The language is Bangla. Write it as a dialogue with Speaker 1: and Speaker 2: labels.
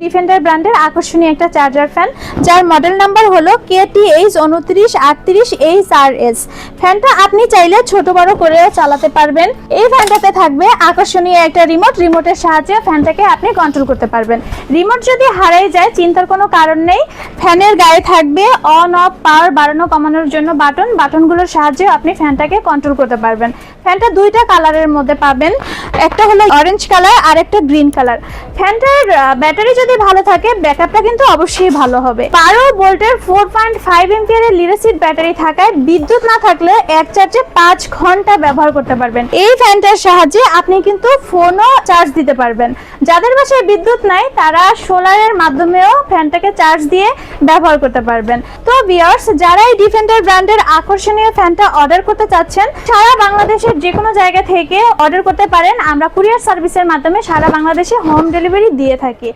Speaker 1: ডিফেন্ডার ব্র্যান্ডের আকর্ষণীয় একটা চার্জার ফ্যান যার মডেল নাম্বার হলো কেটিএইচ উনত্রিশ আটত্রিশ এইচ আর এস ফ্যানটা আপনি চাইলে ছোট বড় করে চালাতে পারবেন। এই ফ্যানটাতে থাকবে আকর্ষণীয় একটা রিমোট রিমোটের সাহায্যে ফ্যানটাকে আপনি কন্ট্রোল করতে পারবেন। রিমোট যদি হারিয়ে যায়, চিন্তার কোনো কারণ নেই। ফ্যানের গায়ে থাকবে অন অফ পাওয়ার বাড়ানো, কমানোর জন্য বাটন বাটনগুলোর সাহায্যে আপনি ফ্যানটাকে কন্ট্রোল করতে পারবেন। ফ্যানটা দুইটা কালারের মধ্যে পাবেন। একটা হলো অরেঞ্জ কালার আর একটা গ্রিন কালার ফ্যানটার ব্যাটারি যদি ভালো থাকে ব্যাকআপটা কিন্তু অবশ্যই ভালো হবে। বারো ভোল্টের ফোর পয়েন্ট ফাইভ এমপিয়ারের লিরাসিড ব্যাটারি থাকায় বিদ্যুৎ না থাকলে এক চার্জে পাঁচ ঘণ্টা ব্যবহার করতে পারবেন। এই ফ্যানটার সাহায্যে আপনি কিন্তু ফোনও চার্জ দিতে পারবেন। যাদের বাসায় বিদ্যুৎ নাই, তারা সোলারের মাধ্যমেও ফ্যানটাকে চার্জ দিয়ে ব্যবহার করতে পারবেন। তো বিয়ার্স যারা এই ডিফেন্ডার ব্র্যান্ডের আকর্ষণীয় ফ্যানটা অর্ডার করতে চাচ্ছেন, সারা বাংলাদেশের যে কোনো জায়গা থেকে অর্ডার করতে পারেন। আমরা কুরিয়ার সার্ভিসের মাধ্যমে সারা বাংলাদেশে হোম ডেলিভারি দিয়ে থাকি।